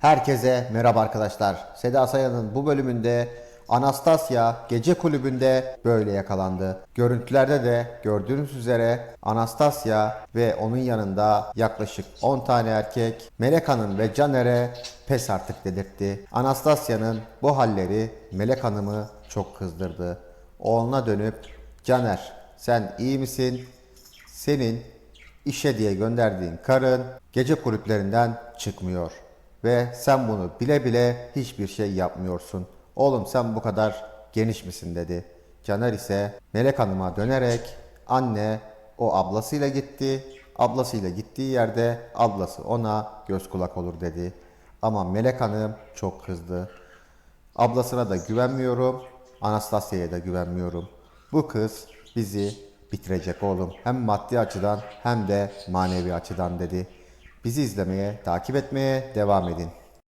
Herkese merhaba arkadaşlar. Seda Sayan'ın bu bölümünde Anastasia gece kulübünde böyle yakalandı. Görüntülerde de gördüğünüz üzere Anastasia ve onun yanında yaklaşık 10 tane erkek Melek Hanım ve Caner'e pes artık dedirtti. Anastasia'nın bu halleri Melek Hanım'ı çok kızdırdı. Oğluna dönüp Caner sen iyi misin? Senin işe diye gönderdiğin karın gece kulüplerinden çıkmıyor. Ve sen bunu bile bile hiçbir şey yapmıyorsun. Oğlum sen bu kadar geniş misin dedi. Caner ise Melek Hanım'a dönerek anne o ablasıyla gitti. Ablasıyla gittiği yerde ablası ona göz kulak olur dedi. Ama Melek Hanım çok kızdı. Ablasına da güvenmiyorum. Anastasia'ya da güvenmiyorum. Bu kız bizi bitirecek oğlum. Hem maddi açıdan hem de manevi açıdan dedi. Bizi izlemeye, takip etmeye devam edin.